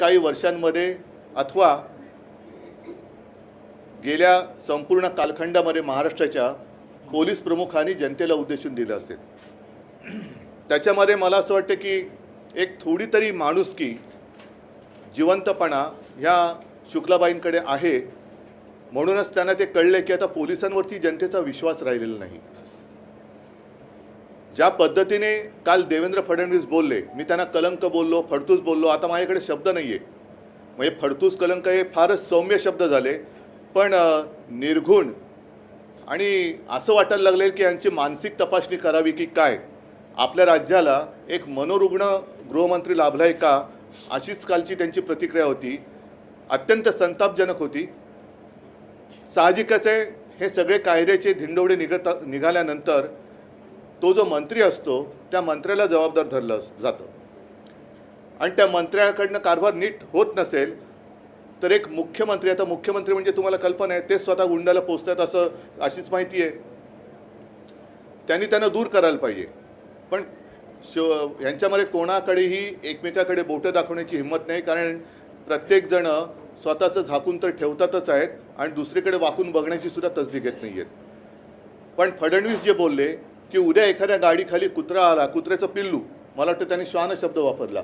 काही वर्षांमध्ये अथवा गेल्या संपूर्ण कालखंडामध्ये महाराष्ट्राच्या पोलीस प्रमुखांनी जनतेला उद्देशून दिलं असेल. त्याच्यामध्ये मला असं वाटतं की एक थोडी तरी माणुसकी जिवंतपणा ह्या शुक्लाबाईंकडे आहे. म्हणूनच त्यांना ते कळले की आता पोलिसांवरती जनतेचा विश्वास राहिलेला नाही. ज्या पद्धतीने काल देवेंद्र फडणवीस बोलले मी त्यांना कलंक बोललो फडतूस बोललो आता माझ्याकडे शब्द नाही आहे म्हणजे फडतूस कलंक हे फारच सौम्य शब्द झाले. पण निर्घुण आणि असं वाटायला लागले की यांची मानसिक तपासणी करावी की काय? आपल्या राज्याला एक मनोरुग्ण गृहमंत्री लाभलाय का? अशीच कालची त्यांची प्रतिक्रिया होती. अत्यंत संतापजनक होती. साहजिकच आहे हे सगळे कायद्याचे धिंडवडे निघत निघाल्यानंतर तो जो मंत्री असतो त्या मंत्र्याला जबाबदार धरलं जातं. आणि त्या मंत्र्याकडनं कारभार नीट होत नसेल तर एक मुख्यमंत्री आता मुख्यमंत्री म्हणजे तुम्हाला कल्पना आहे ते स्वतः गुंडाला पोचतात असं अशीच माहिती आहे. त्यांनी त्यांना दूर करायला पाहिजे. पण शिव यांच्यामध्ये कोणाकडेही एकमेकाकडे बोटं दाखवण्याची हिंमत नाही कारण प्रत्येकजण स्वतःचं झाकून तर ठेवतातच आहेत आणि दुसरीकडे वाकून बघण्याची सुद्धा तसदी घेत नाही आहेत पण फडणवीस जे बोलले की उद्या एखाद्या गाडीखाली कुत्रा आला कुत्र्याचं पिल्लू मला वाटतं त्यांनी श्वान शब्द वापरला.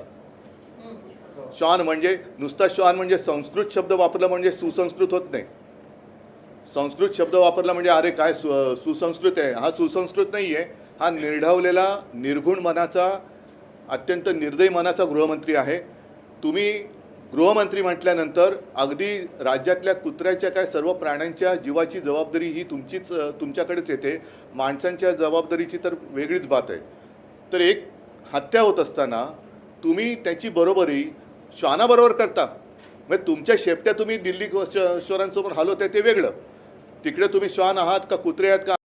श्वान म्हणजे नुसता श्वान म्हणजे संस्कृत शब्द वापरला म्हणजे सुसंस्कृत होत नाही. संस्कृत शब्द वापरला म्हणजे अरे काय सु सुसंस्कृत आहे? हा सुसंस्कृत नाही आहे हा निर्ढवलेला निर्गुण मनाचा अत्यंत निर्दयी मनाचा गृहमंत्री आहे. तुम्ही गृहमंत्री म्हटल्यानंतर अगदी राज्यातल्या कुत्र्याच्या काय सर्व प्राण्यांच्या जीवाची जबाबदारी ही तुमचीच तुमच्याकडेच येते. माणसांच्या जबाबदारीची तर वेगळीच बात आहे. तर एक हत्या होत असताना तुम्ही त्याची बरोबरी श्वानाबरोबर करता. म्हणजे तुमच्या शेपट्या तुम्ही दिल्ली श- हलवत आहे ते वेगळं. तिकडे तुम्ही श्वान आहात का कुत्रे आहात का